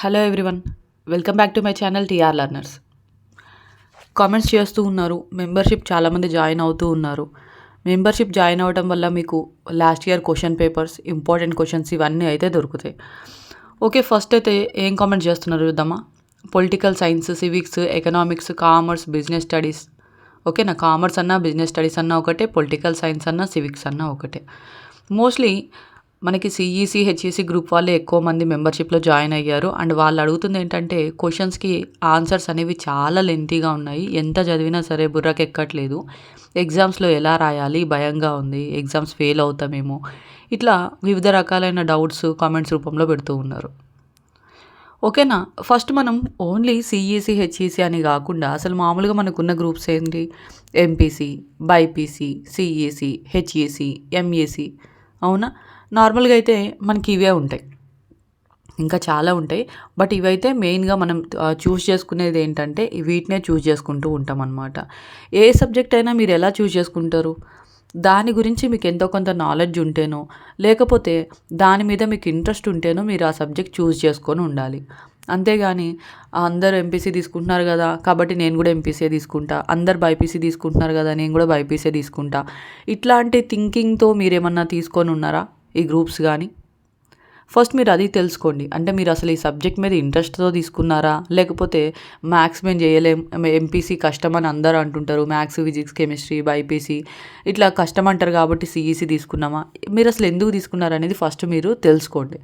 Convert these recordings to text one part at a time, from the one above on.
Hello everyone welcome back to my channel TR learners comments చేస్తూ ఉన్నారు. Membership చాలామంది join అవుతూ ఉన్నారు. మెంబర్షిప్ జాయిన్ అవ్వడం వల్ల మీకు last year question papers important questions ఇవన్నీ అయితే దొరుకుతాయి. ఓకే ఫస్ట్ అయితే ఏం కామెంట్ చేస్తున్నారు చూద్దామా? Political science civics economics commerce business studies okay నా కామర్స్ అన్నా బిజినెస్ స్టడీస్ అన్నా ఒకటే పొలిటికల్ సైన్స్ అన్నా సివిక్స్ అన్నా ఒకటే. మోస్ట్లీ మనకి సిఈసి హెచ్ఈసి గ్రూప్ వాళ్ళే ఎక్కువ మంది మెంబర్షిప్లో జాయిన్ అయ్యారు. అండ్ వాళ్ళు అడుగుతుంది ఏంటంటే క్వశ్చన్స్కి ఆన్సర్స్ అనేవి చాలా లెంతీగా ఉన్నాయి. ఎంత చదివినా సరే బుర్రకు ఎక్కట్లేదు. ఎగ్జామ్స్లో ఎలా రాయాలి? భయంగా ఉంది. ఎగ్జామ్స్ ఫెయిల్ అవుతామేమో. ఇట్లా వివిధ రకాలైన డౌట్స్ కామెంట్స్ రూపంలో పెడుతూ ఉన్నారు. ఓకేనా? ఫస్ట్ మనం ఓన్లీ సిఈసి హెచ్ఈసి అని కాకుండా అసలు మామూలుగా మనకున్న గ్రూప్స్ ఏంటి? MPC BiPC CEC HEC MEC అవునా? నార్మల్గా అయితే మనకి ఇవే ఉంటాయి. ఇంకా చాలా ఉంటాయి. బట్ ఇవైతే మెయిన్గా మనం చూస్ చేసుకునేది ఏంటంటే వీటినే చూస్ చేసుకుంటూ ఉంటాం అనమాట ఏ సబ్జెక్ట్ అయినా మీరు ఎలా చూస్ చేసుకుంటారు? దాని గురించి మీకు ఎంతో కొంత నాలెడ్జ్ ఉంటేనో లేకపోతే దాని మీద మీకు ఇంట్రెస్ట్ ఉంటేనో మీరు ఆ సబ్జెక్ట్ చూస్ చేసుకొని ఉండాలి. అంతేగాని అందరూ ఎంపీసీ తీసుకుంటున్నారు కదా కాబట్టి నేను కూడా ఎంపీసీ తీసుకుంటా అందరు బైపీసీ తీసుకుంటున్నారు కదా నేను కూడా బైపీసీ తీసుకుంటా. ఇట్లాంటి థింకింగ్తో మీరేమన్నా తీసుకొని ఉన్నారా? ఈ గ్రూప్స్ కానీ ఫస్ట్ మీరు అది తెలుసుకోండి. అంటే మీరు అసలు ఈ సబ్జెక్ట్ మీద ఇంట్రెస్ట్తో తీసుకున్నారా? లేకపోతే మ్యాథ్స్ మేము చేయలేం ఎంపీసీ కష్టం అని అందరూ అంటుంటారు. మ్యాథ్స్ ఫిజిక్స్ కెమిస్ట్రీ బైపీసీ ఇట్లా కష్టం అంటారు కాబట్టి సిఈసీ తీసుకున్నామా? మీరు అసలు ఎందుకు తీసుకున్నారు అనేది ఫస్ట్ మీరు తెలుసుకోండి.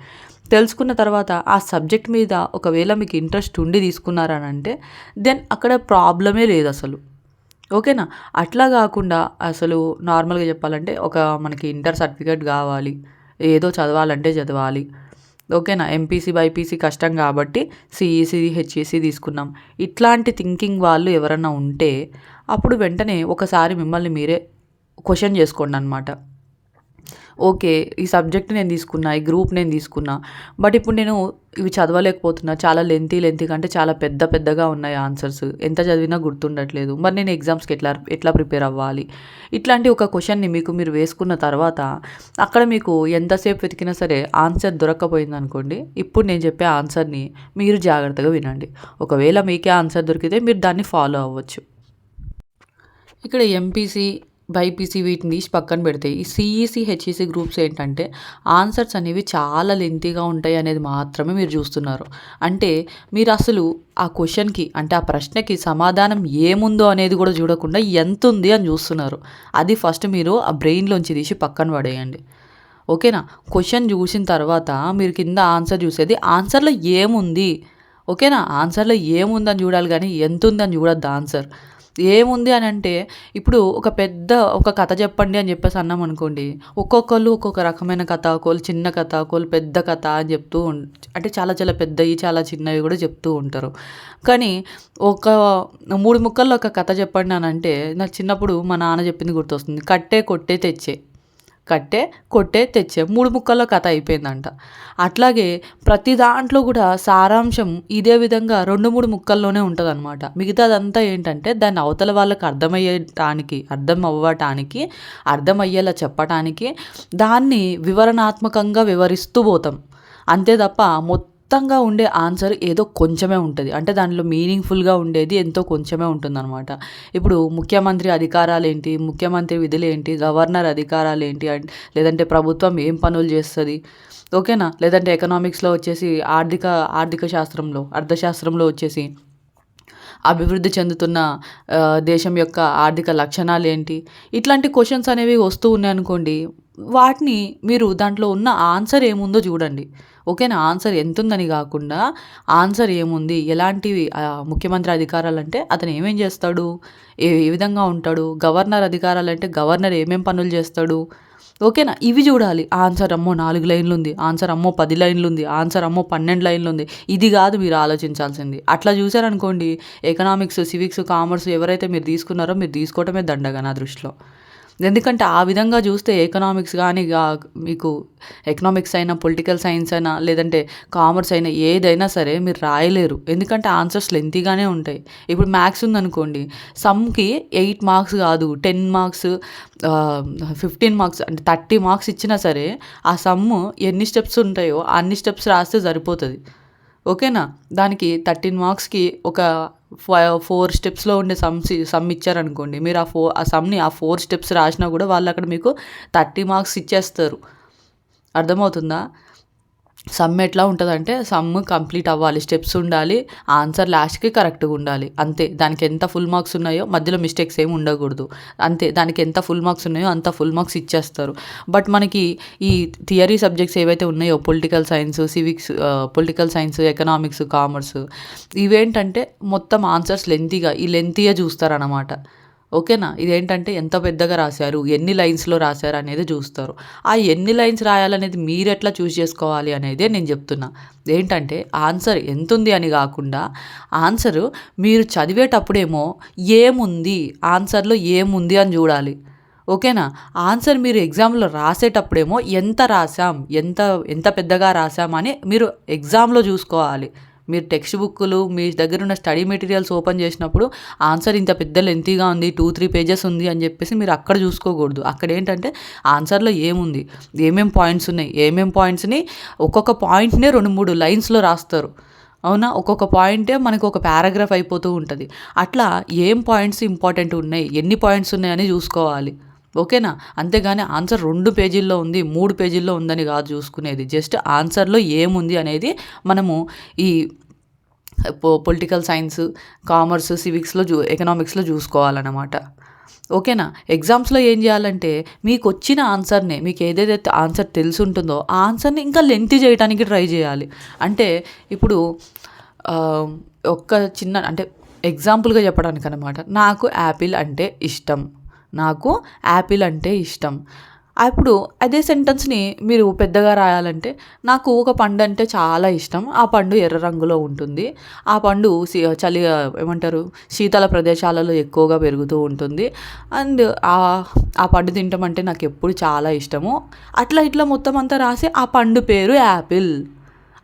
తెలుసుకున్న తర్వాత ఆ సబ్జెక్ట్ మీద ఒకవేళ మీకు ఇంట్రెస్ట్ ఉండి తీసుకున్నారని అంటే దెన్ అక్కడ ప్రాబ్లమే లేదు అసలు. ఓకేనా? అట్లా కాకుండా అసలు నార్మల్గా చెప్పాలంటే ఒక మనకి ఇంటర్ సర్టిఫికేట్ కావాలి ఏదో చదవాలంటే చదవాలి. ఓకేనా? ఎంపీసీ బైపీసీ కష్టం కాబట్టి సిఈసీ హెచ్ఈసీ తీసుకున్నాం. ఇట్లాంటి థింకింగ్ వాళ్ళు ఎవరన్నా ఉంటే అప్పుడు వెంటనే ఒకసారి మిమ్మల్ని మీరే క్వశ్చన్ చేసుకోండి అనమాట ఓకే ఈ సబ్జెక్ట్ నేను తీసుకున్నా ఈ గ్రూప్ నేను తీసుకున్నా బట్ ఇప్పుడు నేను ఇవి చదవలేకపోతున్నా. చాలా లెంతీ లెంతీ కంటే చాలా పెద్ద పెద్దగా ఉన్నాయి ఆన్సర్స్. ఎంత చదివినా గుర్తుండట్లేదు. మరి నేను ఎగ్జామ్స్కి ఎట్లా ఎట్లా ప్రిపేర్ అవ్వాలి? ఇట్లాంటి ఒక క్వశ్చన్ని మీకు మీరు వేసుకున్న తర్వాత అక్కడ మీకు ఎంతసేపు వెతికినా సరే ఆన్సర్ దొరక్కపోయింది అనుకోండి ఇప్పుడు నేను చెప్పే ఆన్సర్ని మీరు జాగ్రత్తగా వినండి. ఒకవేళ మీకే ఆన్సర్ దొరికితే మీరు దాన్ని ఫాలో అవ్వచ్చు. ఇక్కడ ఎంపీసీ బైపీసీ వీటిని తీసి పక్కన పెడితే ఈ సిఈసి హెచ్ఈసి గ్రూప్స్ ఏంటంటే ఆన్సర్స్ అనేవి చాలా లెంతీగా ఉంటాయి అనేది మాత్రమే మీరు చూస్తున్నారు. అంటే మీరు అసలు ఆ క్వశ్చన్కి అంటే ఆ ప్రశ్నకి సమాధానం ఏముందో అనేది కూడా చూడకుండా ఎంత ఉంది అని చూస్తున్నారు. అది ఫస్ట్ మీరు ఆ బ్రెయిన్లోంచి తీసి పక్కన పడేయండి. ఓకేనా? క్వశ్చన్ చూసిన తర్వాత మీరు కింద ఆన్సర్ చూసేది ఆన్సర్లో ఏముంది? ఓకేనా? ఆన్సర్లో ఏముందని చూడాలి కానీ ఎంత ఉందని చూడొద్దు ఆన్సర్. ఏముంది అని అంటే ఇప్పుడు ఒక పెద్ద ఒక కథ చెప్పండి అని చెప్పేసి అన్నాం అనుకోండి ఒక్కొక్కళ్ళు ఒక్కొక్క రకమైన కథ ఒకళ్ళు చిన్న కథ ఒకళ్ళు పెద్ద కథ అని చెప్తూ అంటే చాలా చాలా పెద్దవి చాలా చిన్నవి కూడా చెప్తూ ఉంటారు. కానీ ఒక మూడు ముక్కల్లో ఒక కథ చెప్పండి అని అంటే నాకు చిన్నప్పుడు మా నాన్న చెప్పింది గుర్తొస్తుంది కట్టే కొట్టే తెచ్చే. కట్టే కొట్టే తెచ్చే మూడు ముక్కల్లో కథ అయిపోయిందంట. అట్లాగే ప్రతి దాంట్లో కూడా సారాంశం ఇదే విధంగా రెండు మూడు ముక్కల్లోనే ఉంటుంది అనమాట మిగతాదంతా ఏంటంటే దాన్ని అవతల వాళ్ళకి అర్థమయ్యేటానికి అర్థం అవ్వటానికి అర్థమయ్యేలా చెప్పటానికి దాన్ని వివరణాత్మకంగా వివరిస్తూ పోతాం. అంతే తప్ప మొత్తం మొత్తంగా ఉండే ఆన్సర్ ఏదో కొంచెమే ఉంటుంది. అంటే దానిలో మీనింగ్ఫుల్గా ఉండేది ఎంతో కొంచెమే ఉంటుందన్నమాట. ఇప్పుడు ముఖ్యమంత్రి అధికారాలు ఏంటి ముఖ్యమంత్రి విధులు ఏంటి గవర్నర్ అధికారాలు ఏంటి లేదంటే ప్రభుత్వం ఏం పనులు చేస్తుంది? ఓకేనా? లేదంటే ఎకనామిక్స్లో వచ్చేసి ఆర్థిక ఆర్థిక శాస్త్రంలో అర్థశాస్త్రంలో వచ్చేసి అభివృద్ధి చెందుతున్న దేశం యొక్క ఆర్థిక లక్షణాలు ఏంటి ఇట్లాంటి క్వశ్చన్స్ అనేవి వస్తూ ఉన్నాయనుకోండి వాటిని మీరు దాంట్లో ఉన్న ఆన్సర్ ఏముందో చూడండి. ఓకేనా? ఆన్సర్ ఎంత ఉందని కాకుండా ఆన్సర్ ఏముంది? ఎలాంటివి ముఖ్యమంత్రి అధికారాలు అంటే అతను ఏమేం చేస్తాడు? ఏ ఏ విధంగా ఉంటాడు? గవర్నర్ అధికారాలు అంటే గవర్నర్ ఏమేం పనులు చేస్తాడు? ఓకేనా? ఇవి చూడాలి. ఆన్సర్ అమ్మో నాలుగు లైన్లు ఉంది. ఆన్సర్ అమ్మో పది లైన్లు ఉంది. ఆన్సర్ అమ్మో పన్నెండు లైన్లు ఉంది. ఇది కాదు మీరు ఆలోచించాల్సింది. అట్లా చూసారనుకోండి ఎకనామిక్స్ సివిక్స్ కామర్స్ ఎవరైతే మీరు తీసుకున్నారో మీరు తీసుకోవటమే దండగా నా దృష్టిలో. ఎందుకంటే ఆ విధంగా చూస్తే ఎకనామిక్స్ కానీ మీకు ఎకనామిక్స్ అయినా పొలిటికల్ సైన్స్ అయినా లేదంటే కామర్స్ అయినా ఏదైనా సరే మీరు రాయలేరు. ఎందుకంటే ఆన్సర్స్ లెంతీగానే ఉంటాయి. ఇప్పుడు మ్యాథ్స్ ఉందనుకోండి సమ్కి ఎయిట్ మార్క్స్ కాదు టెన్ మార్క్స్ ఫిఫ్టీన్ మార్క్స్ అంటే థర్టీ మార్క్స్ ఇచ్చినా సరే ఆ సమ్ ఎన్ని స్టెప్స్ ఉంటాయో అన్ని స్టెప్స్ రాస్తే సరిపోతుంది. ఓకేనా? దానికి థర్టీన్ మార్క్స్కి ఒక ఫోర్ స్టెప్స్లో ఉండే సమ్స్ సమ్ ఇచ్చారనుకోండి మీరు ఆ ఫోర్ ఆ సమ్ని ఆ ఫోర్ స్టెప్స్ రాసినా కూడా వాళ్ళు అక్కడ మీకు థర్టీ మార్క్స్ ఇచ్చేస్తారు. అర్థమవుతుందా? సమ్ ఎట్లా ఉంటుందంటే సమ్ కంప్లీట్ అవ్వాలి స్టెప్స్ ఉండాలి ఆన్సర్ లాస్ట్కి కరెక్ట్గా ఉండాలి. అంతే. దానికి ఎంత ఫుల్ మార్క్స్ ఉన్నాయో మధ్యలో మిస్టేక్స్ ఏమి ఉండకూడదు. అంతే. దానికి ఎంత ఫుల్ మార్క్స్ ఉన్నాయో అంత ఫుల్ మార్క్స్ ఇచ్చేస్తారు. బట్ మనకి ఈ థియరీ సబ్జెక్ట్స్ ఏవైతే ఉన్నాయో political science civics political science economics commerce ఇవేంటంటే మొత్తం ఆన్సర్స్ లెంతీగా ఈ లెంతీగా చూస్తారనమాట ఓకేనా? ఇదేంటంటే ఎంత పెద్దగా రాశారు? ఎన్ని లైన్స్లో రాశారు అనేది చూస్తారు. ఆ ఎన్ని లైన్స్ రాయాలనేది మీరు ఎట్లా చూస్ చేసుకోవాలి అనేదే నేను చెప్తున్నా. ఏంటంటే ఆన్సర్ ఎంత ఉంది అని కాకుండా ఆన్సర్ మీరు చదివేటప్పుడేమో ఏముంది? ఆన్సర్లో ఏముంది అని చూడాలి. ఓకేనా? ఆన్సర్ మీరు ఎగ్జామ్లో రాసేటప్పుడేమో ఎంత రాసాం ఎంత ఎంత పెద్దగా రాశామని మీరు ఎగ్జామ్లో చూసుకోవాలి. మీరు టెక్స్ట్ బుక్లు మీ దగ్గర ఉన్న స్టడీ మెటీరియల్స్ ఓపెన్ చేసినప్పుడు ఆన్సర్ ఇంత పెద్ద లెంతీగా ఉంది టూ త్రీ పేజెస్ ఉంది అని చెప్పేసి మీరు అక్కడ చూసుకోకూడదు. అక్కడ ఏంటంటే ఆన్సర్లో ఏముంది? ఏమేం పాయింట్స్ ఉన్నాయి? ఏమేం పాయింట్స్ని ఒక్కొక్క పాయింట్నే రెండు మూడు లైన్స్లో రాస్తారు. అవునా? ఒక్కొక్క పాయింటే మనకు ఒక పారాగ్రాఫ్ అయిపోతూ ఉంటుంది. అట్లా ఏం పాయింట్స్ ఇంపార్టెంట్ ఉన్నాయి? ఎన్ని పాయింట్స్ ఉన్నాయని చూసుకోవాలి. ఓకేనా? అంతేగాని ఆన్సర్ రెండు పేజీల్లో ఉంది మూడు పేజీల్లో ఉందని కాదు చూసుకునేది. జస్ట్ ఆన్సర్లో ఏముంది అనేది మనము ఈ పొలిటికల్ సైన్స్ కామర్స్ సివిక్స్లో చూ ఎకనామిక్స్లో చూసుకోవాలన్నమాట. ఓకేనా? ఎగ్జామ్స్లో ఏం చేయాలంటే మీకు వచ్చిన ఆన్సర్నే మీకు ఏదైతే ఆన్సర్ తెలిసి ఉంటుందో ఆ ఆన్సర్ని ఇంకా లెంత్ చేయడానికి ట్రై చేయాలి. అంటే ఇప్పుడు ఒక్క చిన్న అంటే ఎగ్జాంపుల్గా చెప్పడానికి అనమాట నాకు యాపిల్ అంటే ఇష్టం. నాకు యాపిల్ అంటే ఇష్టం. అప్పుడు అదే సెంటెన్స్ని మీరు పెద్దగా రాయాలంటే నాకు ఒక పండు అంటే చాలా ఇష్టం. ఆ పండు ఎర్ర రంగులో ఉంటుంది. ఆ పండు చలి ఏమంటారు శీతల ప్రదేశాలలో ఎక్కువగా పెరుగుతూ ఉంటుంది. అండ్ ఆ పండు తింటామంటే నాకు ఎప్పుడు చాలా ఇష్టము. అట్లా ఇట్లా మొత్తం అంతా రాసి ఆ పండు పేరు యాపిల్.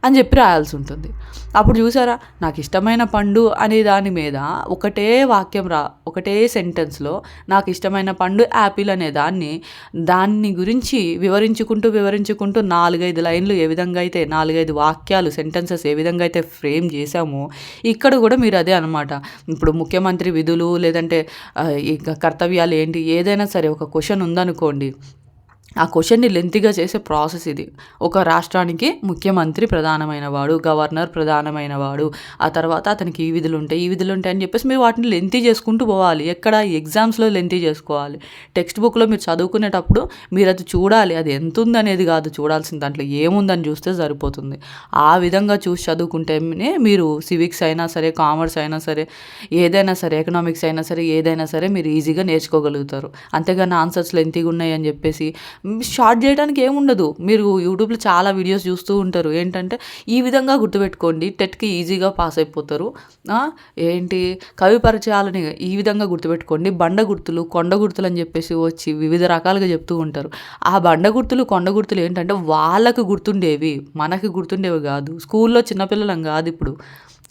అని చెప్పి రాయాల్సి ఉంటుంది. అప్పుడు చూసారా? నాకు ఇష్టమైన పండు అనే దాని మీద ఒకటే వాక్యం రా ఒకటే సెంటెన్స్లో నాకు ఇష్టమైన పండు యాపిల్ అనే దాన్ని దాన్ని గురించి వివరించుకుంటూ వివరించుకుంటూ నాలుగైదు లైన్లు ఏ విధంగా అయితే నాలుగైదు వాక్యాలు సెంటెన్సెస్ ఏ విధంగా అయితే ఫ్రేమ్ చేశామో ఇక్కడ కూడా మీరు అదే అనమాట ఇప్పుడు ముఖ్యమంత్రి విధులు లేదంటే కర్తవ్యాలు ఏంటి? ఏదైనా సరే ఒక క్వశ్చన్ ఉందనుకోండి ఆ క్వశ్చన్ని లెంతిగా చేసే ప్రాసెస్ ఇది. ఒక రాష్ట్రానికి ముఖ్యమంత్రి ప్రధానమైన వాడు గవర్నర్ ప్రధానమైన వాడు ఆ తర్వాత అతనికి ఈ విధులు ఉంటాయి ఈ విధులు ఉంటాయి అని చెప్పేసి మీరు వాటిని లెంతీ చేసుకుంటూ పోవాలి. ఎక్కడ ఎగ్జామ్స్లో లెంతీ చేసుకోవాలి. టెక్స్ట్ బుక్లో మీరు చదువుకునేటప్పుడు మీరు అది చూడాలి. అది ఎంత ఉందనేది కాదు. చూడాల్సిన దాంట్లో ఏముందని చూస్తే సరిపోతుంది. ఆ విధంగా చూసి చదువుకుంటేనే మీరు సివిక్స్ అయినా సరే కామర్స్ అయినా సరే ఏదైనా సరే ఎకనామిక్స్ అయినా సరే ఏదైనా సరే మీరు ఈజీగా నేర్చుకోగలుగుతారు. అంతేగాని ఆన్సర్స్ లెంతీగా ఉన్నాయి అని చెప్పేసి షార్ట్ చేయడానికి ఏముండదు మీరు యూట్యూబ్లో చాలా వీడియోస్ చూస్తూ ఉంటారు. ఏంటంటే ఈ విధంగా గుర్తుపెట్టుకోండి. టెట్కి ఈజీగా పాస్ అయిపోతారు. ఏంటి? కవి పరిచయాలని ఈ విధంగా గుర్తుపెట్టుకోండి. బండ గుర్తులు కొండ గుర్తులు అని చెప్పేసి వచ్చి వివిధ రకాలుగా చెప్తూ ఉంటారు. ఆ బండ గుర్తులు కొండ గుర్తులు ఏంటంటే వాళ్ళకు గుర్తుండేవి. మనకి గుర్తుండేవి కాదు. స్కూల్లో చిన్నపిల్లలం కాదు ఇప్పుడు.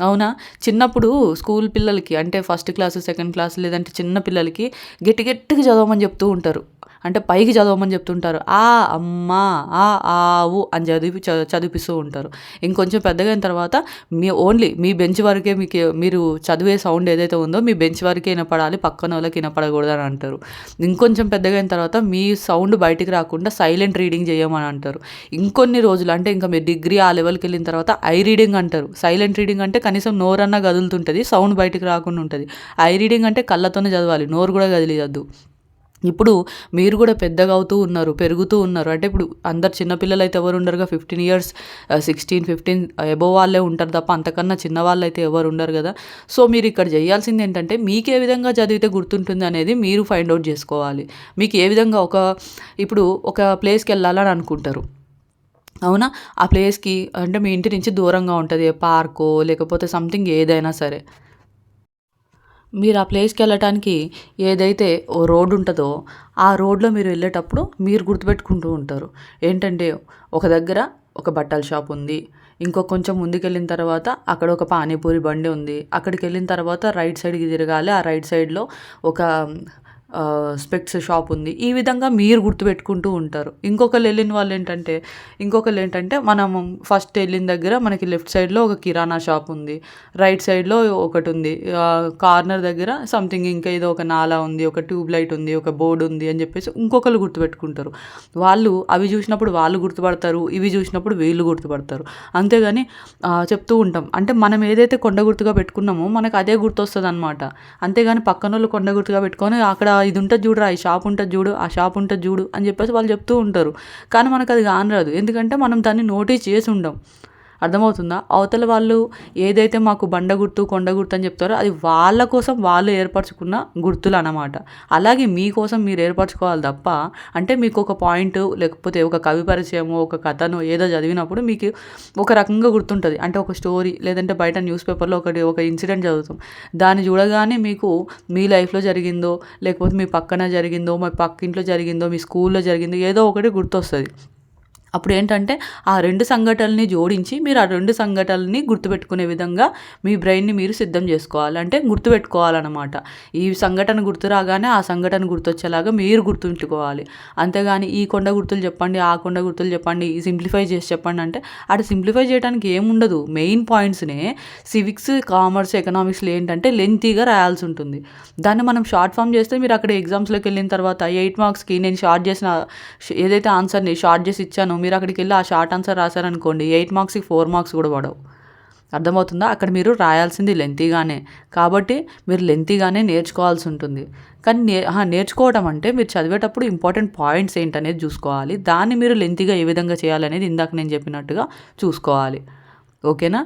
అవునా? చిన్నప్పుడు స్కూల్ పిల్లలకి అంటే ఫస్ట్ క్లాస్ సెకండ్ క్లాస్ లేదంటే చిన్న పిల్లలకి గట్టి గట్టిగా చదవమని చెప్తూ ఉంటారు. అంటే పైకి చదవమని చెప్తుంటారు. ఆ అమ్మ ఆ ఆవు అని చదివి చదివిపిస్తూ ఉంటారు. ఇంకొంచెం పెద్దగా అయిన తర్వాత మీ ఓన్లీ మీ బెంచ్ వరకే మీకు మీరు చదివే సౌండ్ ఏదైతే ఉందో మీ బెంచ్ వరకే వినపడాలి పక్కన వాళ్ళకి వినపడకూడదు అని అంటారు. ఇంకొంచెం పెద్దగా అయిన తర్వాత మీ సౌండ్ బయటికి రాకుండా సైలెంట్ రీడింగ్ చేయమని అంటారు. ఇంకొన్ని రోజులు అంటే ఇంకా మీరు డిగ్రీ ఆ లెవెల్కి వెళ్ళిన తర్వాత ఐ రీడింగ్ అంటారు. సైలెంట్ రీడింగ్ అంటే కనీసం నోరన్నా కదులుతుంటుంది సౌండ్ బయటికి రాకుండా ఉంటుంది. ఐ రీడింగ్ అంటే కళ్ళతోనే చదవాలి నోరు కూడా కదిలియద్దు. ఇప్పుడు మీరు కూడా పెద్దగా అవుతూ ఉన్నారు పెరుగుతూ ఉన్నారు. అంటే ఇప్పుడు అందరు చిన్నపిల్లలు అయితే ఎవరు ఉండరుగా? Fifteen years sixteen fifteen above వాళ్ళే ఉంటారు తప్ప అంతకన్నా చిన్న వాళ్ళు అయితే ఎవరు ఉండరు కదా? సో మీరు ఇక్కడ చేయాల్సింది ఏంటంటే మీకు ఏ విధంగా చదివితే గుర్తుంటుంది అనేది మీరు ఫైండ్ అవుట్ చేసుకోవాలి. మీకు ఏ విధంగా ఒక ఇప్పుడు ఒక ప్లేస్కి వెళ్ళాలని అనుకుంటారు. అవునా? ఆ ప్లేస్కి అంటే మీ ఇంటి నుంచి దూరంగా ఉంటుంది పార్కో లేకపోతే సంథింగ్ ఏదైనా సరే. మీరు ఆ ప్లేస్కి వెళ్ళటానికి ఏదైతే ఓ రోడ్డు ఉంటుందో ఆ రోడ్లో మీరు వెళ్ళేటప్పుడు మీరు గుర్తుపెట్టుకుంటూ ఉంటారు. ఏంటంటే ఒక దగ్గర ఒక బట్టల షాప్ ఉంది ఇంకో కొంచెం ముందుకెళ్ళిన తర్వాత అక్కడ ఒక పానీపూరి బండి ఉంది అక్కడికి వెళ్ళిన తర్వాత రైట్ సైడ్కి తిరగాలి ఆ రైట్ సైడ్లో ఒక స్పెక్స్ షాప్ ఉంది. ఈ విధంగా మీరు గుర్తుపెట్టుకుంటూ ఉంటారు. ఇంకొకరు వెళ్ళిన వాళ్ళు ఏంటంటే ఇంకొకరు ఏంటంటే మనం ఫస్ట్ వెళ్ళిన దగ్గర మనకి లెఫ్ట్ సైడ్లో ఒక కిరాణా షాప్ ఉంది. రైట్ సైడ్లో ఒకటి ఉంది. కార్నర్ దగ్గర సంథింగ్ ఇంకా ఏదో ఒక నాలా ఉంది ఒక ట్యూబ్ లైట్ ఉంది ఒక బోర్డు ఉంది అని చెప్పేసి ఇంకొకరు గుర్తుపెట్టుకుంటారు. వాళ్ళు అవి చూసినప్పుడు వాళ్ళు గుర్తుపడతారు ఇవి చూసినప్పుడు వీళ్ళు గుర్తుపడతారు. అంతేగాని చెప్తూ ఉంటాం. అంటే మనం ఏదైతే కొండ గుర్తుగా పెట్టుకున్నామో మనకు అదే గుర్తొస్తుంది అనమాట అంతేగాని పక్కన వాళ్ళు కొండ గుర్తుగా పెట్టుకొని అక్కడ ఇది ఉంటుంది చూడురా ఈ షాప్ ఉంటుంది చూడు ఆ షాప్ ఉంటుంది చూడు అని చెప్పేసి వాళ్ళు చెప్తూ ఉంటారు. కానీ మనకు అది కానరాదు. ఎందుకంటే మనం దాన్ని నోటీస్ చేసి ఉండం. అర్థమవుతుందా? అవతల వాళ్ళు ఏదైతే మాకు బండ గుర్తు కొండ గుర్తు అని చెప్తారో అది వాళ్ళ కోసం వాళ్ళు ఏర్పరచుకున్న గుర్తులు అన్నమాట అలాగే మీకోసం మీరు ఏర్పరచుకోవాలి తప్ప అంటే మీకు ఒక పాయింట్ లేకపోతే ఒక కవి పరిచయము ఒక కథను ఏదో చదివినప్పుడు మీకు ఒక రకంగా గుర్తుంటుంది. అంటే ఒక స్టోరీ లేదంటే బయట న్యూస్ పేపర్లో ఒకటి ఒక ఇన్సిడెంట్ చదువుతాం. దాన్ని చూడగానే మీకు మీ లైఫ్లో జరిగిందో లేకపోతే మీ పక్కన జరిగిందో మీ పక్కింట్లో జరిగిందో మీ స్కూల్లో జరిగిందో ఏదో ఒకటి గుర్తొస్తుంది. అప్పుడు ఏంటంటే ఆ రెండు సంఘటనల్ని జోడించి మీరు ఆ రెండు సంఘటనల్ని గుర్తుపెట్టుకునే విధంగా మీ బ్రెయిన్ని మీరు సిద్ధం చేసుకోవాలి. అంటే గుర్తుపెట్టుకోవాలన్నమాట. ఈ సంఘటన గుర్తు రాగానే ఆ సంఘటన గుర్తొచ్చేలాగా మీరు గుర్తుంచుకోవాలి. అంతేగాని ఈ కొండ గుర్తులు చెప్పండి ఆ కొండ గుర్తులు చెప్పండి సింప్లిఫై చేసి చెప్పండి అంటే అటు సింప్లిఫై చేయడానికి ఏముండదు. మెయిన్ పాయింట్స్నే సివిక్స్ కామర్స్ ఎకనామిక్స్లో ఏంటంటే లెంతీగా రాయాల్సి ఉంటుంది. దాన్ని మనం షార్ట్ ఫామ్ చేస్తే మీరు అక్కడ ఎగ్జామ్స్లోకి వెళ్ళిన తర్వాత ఎయిట్ మార్క్స్కి నేను షార్ట్ చేసిన ఏదైతే ఆన్సర్ని షార్ట్ చేసి ఇచ్చానో మీరు అక్కడికి వెళ్ళి ఆ షార్ట్ ఆన్సర్ రాశారనుకోండి ఎయిట్ మార్క్స్కి ఫోర్ మార్క్స్ కూడా పడవు. అర్థమవుతుందా? అక్కడ మీరు రాయాల్సింది లెంతీగానే. కాబట్టి మీరు లెంతీగానే నేర్చుకోవాల్సి ఉంటుంది. కానీ నే నేర్చుకోవడం అంటే మీరు చదివేటప్పుడు ఇంపార్టెంట్ పాయింట్స్ ఏంటనేది చూసుకోవాలి. దాన్ని మీరు లెంతీగా ఏ విధంగా చేయాలనేది ఇందాక నేను చెప్పినట్టుగా చూసుకోవాలి. ఓకేనా?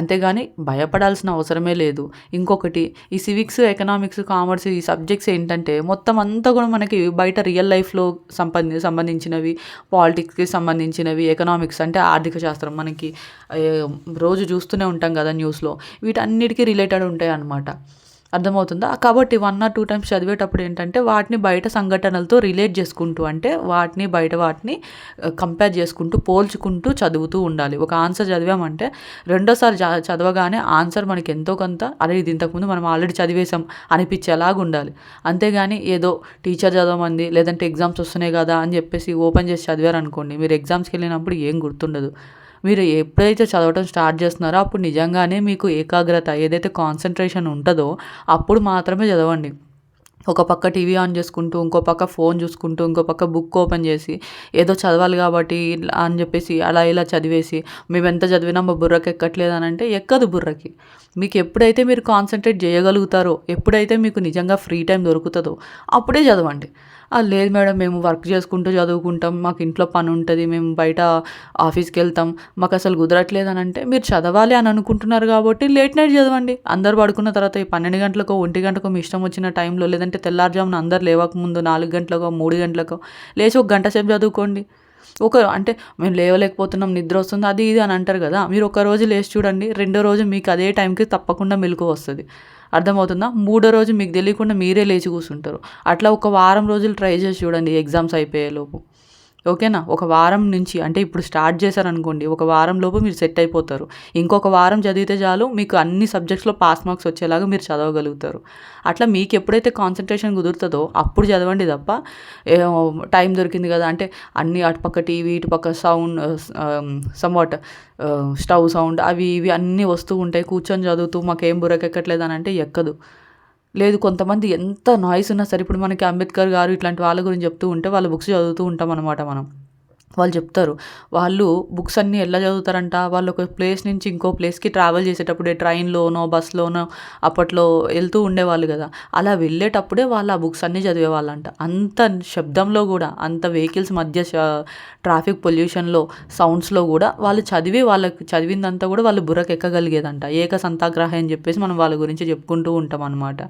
అంతేగాని భయపడాల్సిన అవసరమే లేదు. ఇంకొకటి ఈ సివిక్స్ ఎకనామిక్స్ కామర్స్ ఈ సబ్జెక్ట్స్ ఏంటంటే మొత్తం అంతా కూడా మనకి బయట రియల్ లైఫ్లో సంబంధి సంబంధించినవి పాలిటిక్స్కి సంబంధించినవి ఎకనామిక్స్ అంటే ఆర్థిక శాస్త్రం మనకి రోజు చూస్తూనే ఉంటాం కదా న్యూస్లో. వీటన్నిటికీ రిలేటెడ్ ఉంటాయి అన్నమాట అర్థమవుతుందా? కాబట్టి వన్ ఆర్ టూ టైమ్స్ చదివేటప్పుడు ఏంటంటే వాటిని బయట సంఘటనలతో రిలేట్ చేసుకుంటూ అంటే వాటిని బయట వాటిని uh, కంపేర్ చేసుకుంటూ పోల్చుకుంటూ చదువుతూ ఉండాలి. ఒక ఆన్సర్ చదివామంటే రెండోసారి చదవగానే ఆన్సర్ మనకి ఎంతో కొంత అదే ఇది ఇంతకుముందు మనం ఆల్రెడీ చదివేసాం అనిపించేలాగా ఉండాలి. అంతేగాని ఏదో టీచర్ చదవమంది లేదంటే ఎగ్జామ్స్ వస్తున్నాయి కదా అని చెప్పేసి ఓపెన్ చేసి చదివారనుకోండి మీరు ఎగ్జామ్స్కి వెళ్ళినప్పుడు ఏం గుర్తుండదు. మీరు ఎప్పుడైతే చదవటం స్టార్ట్ చేస్తున్నారో అప్పుడు నిజంగానే మీకు ఏకాగ్రత ఏదైతే కాన్సన్ట్రేషన్ ఉంటుందో అప్పుడు మాత్రమే చదవండి. ఒక పక్క టీవీ ఆన్ చేసుకుంటూ ఇంకో పక్క ఫోన్ చూసుకుంటూ ఇంకో పక్క బుక్ ఓపెన్ చేసి ఏదో చదవాలి కాబట్టి అని చెప్పేసి అలా ఇలా చదివేసి మేము ఎంత చదివినా మా బుర్రకి ఎక్కట్లేదు అని అంటే ఎక్కదు బుర్రకి. మీకు ఎప్పుడైతే మీరు కాన్సన్ట్రేట్ చేయగలుగుతారో ఎప్పుడైతే మీకు నిజంగా ఫ్రీ టైం దొరుకుతుందో అప్పుడే చదవండి. లేదు మేడం మేము వర్క్ చేసుకుంటూ చదువుకుంటాం. మాకు ఇంట్లో పని ఉంటుంది. మేము బయట ఆఫీస్కి వెళ్తాం. మాకు అసలు కుదరట్లేదు అని అంటే మీరు చదవాలి అని అనుకుంటున్నారు కాబట్టి లేట్ నైట్ చదవండి. అందరు పడుకున్న తర్వాత ఈ పన్నెండు గంటలకో ఒంటి గంటకో మీ ఇష్టం వచ్చిన టైంలో లేదంటే తెల్లారుజామున అందరు లేవకముందు నాలుగు గంటలకో మూడు గంటలకో లేచి ఒక గంట సేపు చదువుకోండి. ఒక అంటే మేము లేవలేకపోతున్నాం నిద్ర వస్తుంది అది ఇది అని అంటారు కదా. మీరు ఒక రోజు లేచి చూడండి. రెండో రోజు మీకు అదే టైంకి తప్పకుండా మెలకు వస్తుంది. అర్థమవుతుందా? మూడో రోజు మీకు తెలియకుండా మీరే లేచి కూర్చుంటారు. అట్లా ఒక వారం రోజులు ట్రై చేసి చూడండి ఎగ్జామ్స్ అయిపోయేలోపు ఓకేనా? ఒక వారం నుంచి అంటే ఇప్పుడు స్టార్ట్ చేశారనుకోండి ఒక వారం లోపు మీరు సెట్ అయిపోతారు. ఇంకొక వారం చదివితే చాలు మీకు అన్ని సబ్జెక్ట్స్లో పాస్ మార్క్స్ వచ్చేలాగా మీరు చదవగలుగుతారు. అట్లా మీకు ఎప్పుడైతే కాన్సన్ట్రేషన్ కుదురుతుందో అప్పుడు చదవండి తప్ప టైం దొరికింది కదా అంటే అన్ని అటుపక్క టీవీ ఇటుపక్క సౌండ్ సమ్వాట్ స్టవ్ సౌండ్ అవి ఇవి అన్నీ వస్తూ ఉంటాయి. కూర్చొని చదువుతూ మాకేం బుర్రకెక్కట్లేదు అని అంటే ఎక్కదు. లేదు కొంతమంది ఎంత నాయిస్ ఉన్నా సరే ఇప్పుడు మనకి అంబేద్కర్ గారు ఇట్లాంటి వాళ్ళ గురించి చెప్తూ ఉంటే వాళ్ళ బుక్స్ చదువుతూ ఉంటాం అనమాట మనం. వాళ్ళు చెప్తారు. వాళ్ళు బుక్స్ అన్నీ ఎలా చదువుతారంట? వాళ్ళు ఒక ప్లేస్ నుంచి ఇంకో ప్లేస్కి ట్రావెల్ చేసేటప్పుడే ట్రైన్లోనో బస్లోనో అప్పట్లో వెళ్తూ ఉండేవాళ్ళు కదా. అలా వెళ్ళేటప్పుడే వాళ్ళు ఆ బుక్స్ అన్నీ చదివేవాళ్ళంట. అంత శబ్దంలో కూడా అంత వెహికల్స్ మధ్య ట్రాఫిక్ పొల్యూషన్లో సౌండ్స్లో కూడా వాళ్ళు చదివి వాళ్ళకి చదివిందంతా కూడా వాళ్ళు బుర్రకు ఎక్కగలిగేదంట ఏక సంతాగ్రహ అని చెప్పేసి మనం వాళ్ళ గురించి చెప్పుకుంటూ ఉంటాం అనమాట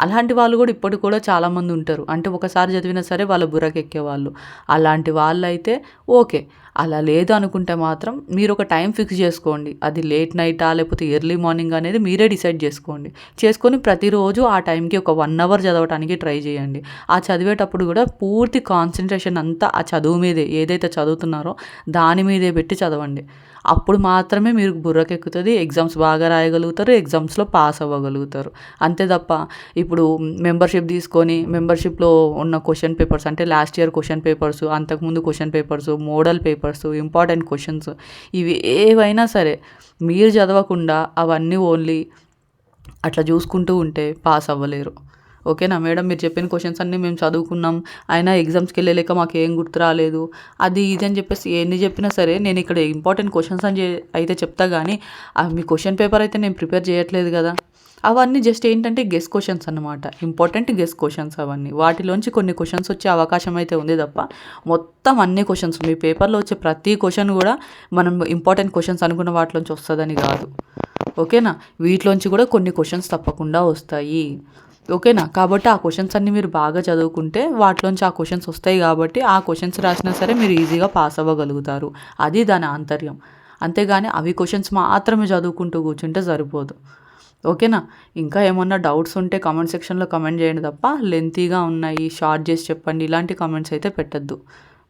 అలాంటి వాళ్ళు కూడా ఇప్పటికి కూడా చాలామంది ఉంటారు. అంటే ఒకసారి చదివినా సరే వాళ్ళ బుర్రకెక్కే వాళ్ళు అలాంటి వాళ్ళు అయితే ఓకే. అలా లేదు అనుకుంటే మాత్రం మీరు ఒక టైం ఫిక్స్ చేసుకోండి. అది లేట్ నైటా లేకపోతే ఎర్లీ మార్నింగ్ అనేది మీరే డిసైడ్ చేసుకోండి. చేసుకొని ప్రతిరోజు ఆ టైంకి ఒక వన్ అవర్ చదవడానికి ట్రై చేయండి. ఆ చదివేటప్పుడు కూడా పూర్తి కాన్సన్ట్రేషన్ అంతా ఆ చదువు మీదే. ఏదైతే చదువుతున్నారో దాని మీదే పెట్టి చదవండి. అప్పుడు మాత్రమే మీరు బుర్రకెక్కుతుంది ఎగ్జామ్స్ బాగా రాయగలుగుతారు ఎగ్జామ్స్లో పాస్ అవ్వగలుగుతారు. అంతే తప్ప ఇప్పుడు మెంబర్షిప్ తీసుకొని మెంబర్షిప్లో ఉన్న క్వశ్చన్ పేపర్స్ అంటే లాస్ట్ ఇయర్ క్వశ్చన్ పేపర్స్ అంతకుముందు question papers model papers important questions ఇవి ఏవైనా సరే మీరు చదవకుండా అవన్నీ ఓన్లీ అట్లా చూసుకుంటూ ఉంటే పాస్ అవ్వలేరు. ఓకేనా? మేడం మీరు చెప్పిన క్వశ్చన్స్ అన్నీ మేము చదువుకున్నాం. అయినా ఎగ్జామ్స్కి వెళ్ళలేక మాకు ఏం గుర్తు రాలేదు. అది ఇది అని చెప్పేసి ఎన్ని చెప్పినా సరే నేను ఇక్కడ ఇంపార్టెంట్ క్వశ్చన్స్ అని అయితే చెప్తా కానీ ఆ మీ క్వశ్చన్ పేపర్ అయితే నేను ప్రిపేర్ చేయట్లేదు కదా. అవన్నీ జస్ట్ ఏంటంటే గెస్ క్వశ్చన్స్ అన్నమాట. ఇంపార్టెంట్ గెస్ క్వశ్చన్స్ అవన్నీ. వాటిలోంచి కొన్ని క్వశ్చన్స్ వచ్చే అవకాశం అయితే ఉంది తప్ప మొత్తం అన్ని క్వశ్చన్స్ మీ పేపర్లో వచ్చే ప్రతి క్వశ్చన్ కూడా మనం ఇంపార్టెంట్ క్వశ్చన్స్ అనుకున్న వాటిలోంచి వస్తుందని కాదు. ఓకేనా? వీటిలోంచి కూడా కొన్ని క్వశ్చన్స్ తప్పకుండా వస్తాయి. ఓకేనా? కాబట్టి ఆ క్వశ్చన్స్ అన్ని మీరు బాగా చదువుకుంటే వాటిలోంచి ఆ క్వశ్చన్స్ వస్తాయి కాబట్టి ఆ క్వశ్చన్స్ రాసినా సరే మీరు ఈజీగా పాస్ అవ్వగలుగుతారు. అది దాని ఆంతర్యం. అంతేగాని అవి క్వశ్చన్స్ మాత్రమే చదువుకుంటూ కూర్చుంటే సరిపోదు. ఓకేనా? ఇంకా ఏమన్నా డౌట్స్ ఉంటే కామెంట్ సెక్షన్లో కమెంట్ చేయండి తప్ప లెంతీగా ఉన్నాయి షార్ట్ చేసి చెప్పండి ఇలాంటి కామెంట్స్ అయితే పెట్టద్దు.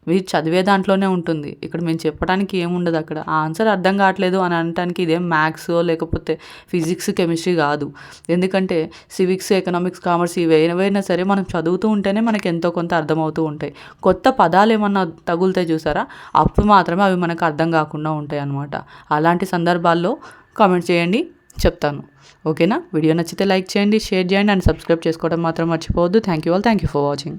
మీరు చదివే దాంట్లోనే ఉంటుంది. ఇక్కడ మేము చెప్పడానికి ఏముండదు అక్కడ. ఆ ఆన్సర్ అర్థం కావట్లేదు అని అనటానికి ఇదేం మ్యాథ్స్ లేకపోతే ఫిజిక్స్ కెమిస్ట్రీ కాదు. ఎందుకంటే సివిక్స్ ఎకనామిక్స్ కామర్స్ ఇవి ఏవైనా సరే మనం చదువుతూ ఉంటేనే మనకి ఎంతో కొంత అర్థమవుతూ ఉంటాయి. కొత్త పదాలు ఏమన్నా తగులుతాయి చూసారా? అప్పుడు మాత్రమే అవి మనకు అర్థం కాకుండా ఉంటాయి అన్నమాట. అలాంటి సందర్భాల్లో కామెంట్ చేయండి చెప్తాను. ఓకేనా? వీడియో నచ్చితే లైక్ చేయండి షేర్ చేయండి అండ్ సబ్స్క్రైబ్ చేసుకోవడం మాత్రం మర్చిపోవద్దు. Thank you all thank you for watching